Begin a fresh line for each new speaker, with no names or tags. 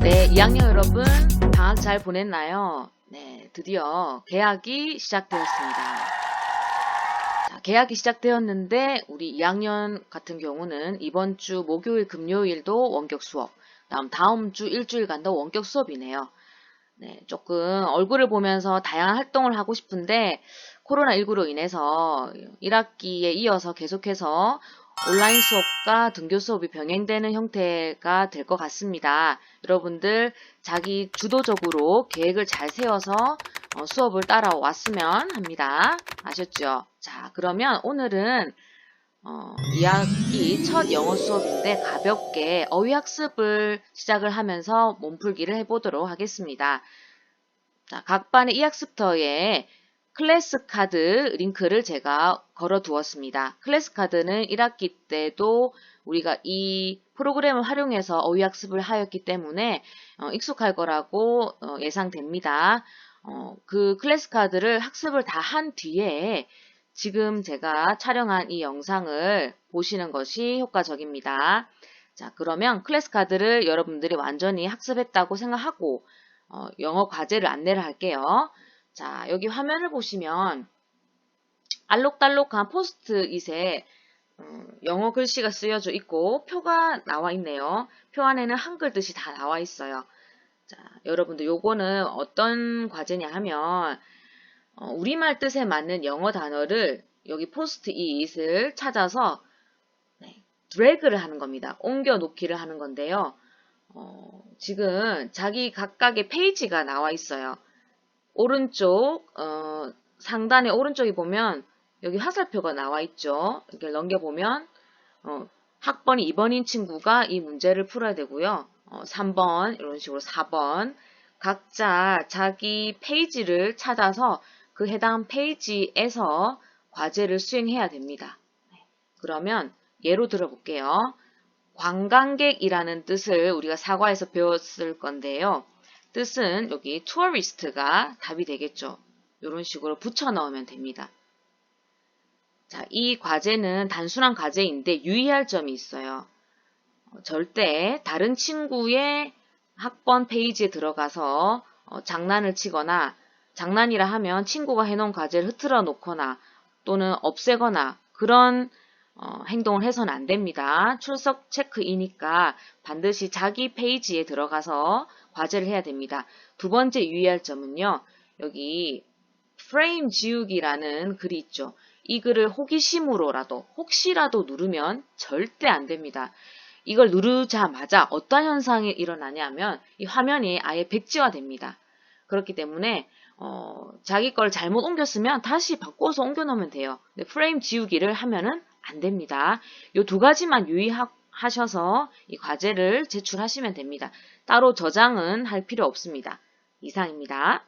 2학년 여러분, 방학 잘 보냈나요? 네, 드디어 개학이 시작되었습니다. 자, 개학이 시작되었는데, 우리 2학년 같은 경우는 이번 주 목요일, 금요일도 원격 수업, 다음 다음 주 일주일간도 원격 수업이네요. 네, 조금 얼굴을 보면서 다양한 활동을 하고 싶은데, 코로나19로 인해서 1학기에 이어서 계속해서 온라인 수업과 등교 수업이 병행되는 형태가 될 것 같습니다. 여러분들 자기 주도적으로 계획을 잘 세워서 어, 수업을 따라왔으면 합니다. 아셨죠? 자, 그러면 오늘은 어, 2학기 첫 영어 수업인데 가볍게 어휘 학습을 시작을 하면서 몸풀기를 해보도록 하겠습니다. 자, 각 반의 이 학습터에 클래스 카드 링크를 제가 걸어 두었습니다. 클래스 카드는 1학기 때도 우리가 이 프로그램을 활용해서 어휘 학습을 하였기 때문에 어, 익숙할 거라고 어, 예상됩니다. 어, 그 클래스 카드를 학습을 다 한 뒤에 지금 제가 촬영한 이 영상을 보시는 것이 효과적입니다. 자, 그러면 클래스 카드를 여러분들이 완전히 학습했다고 생각하고 어, 영어 과제를 안내를 할게요. 자, 여기 화면을 보시면 알록달록한 포스트잇에 음, 영어 글씨가 쓰여져 있고 표가 나와 있네요. 표 안에는 한글 뜻이 다 나와 있어요. 자, 여러분들 요거는 어떤 과제냐 하면 어, 우리말 뜻에 맞는 영어 단어를 여기 포스트잇을 찾아서 네, 드래그를 하는 겁니다. 옮겨 놓기를 하는 건데요. 어, 지금 자기 각각의 페이지가 나와 있어요. 오른쪽 어, 상단의 오른쪽에 보면 여기 화살표가 나와 있죠. 이렇게 넘겨보면 어, 학번이 2번인 친구가 이 문제를 풀어야 되고요. 어, 3번 이런 식으로 4번 각자 자기 페이지를 찾아서 그 해당 페이지에서 과제를 수행해야 됩니다. 네, 그러면 예로 들어볼게요. 관광객이라는 뜻을 우리가 사과에서 배웠을 건데요. 뜻은 여기 tourist가 답이 되겠죠. 이런 식으로 붙여 넣으면 됩니다. 자, 이 과제는 단순한 과제인데 유의할 점이 있어요. 어, 절대 다른 친구의 학번 페이지에 들어가서 어, 장난을 치거나 장난이라 하면 친구가 해놓은 과제를 흐트러 놓거나 또는 없애거나 그런 어, 행동을 해서는 안 됩니다. 출석 체크이니까 반드시 자기 페이지에 들어가서 과제를 해야 됩니다. 두 번째 유의할 점은요. 여기 프레임 지우기라는 글이 있죠. 이 글을 호기심으로라도 혹시라도 누르면 절대 안 됩니다. 이걸 누르자마자 어떤 현상이 일어나냐면 이 화면이 아예 백지화 됩니다. 그렇기 때문에 어, 자기 걸 잘못 옮겼으면 다시 바꿔서 옮겨 놓으면 돼요. 프레임 지우기를 하면은 안 됩니다. 이 두 가지만 유의하셔서 이 과제를 제출하시면 됩니다. 따로 저장은 할 필요 없습니다. 이상입니다.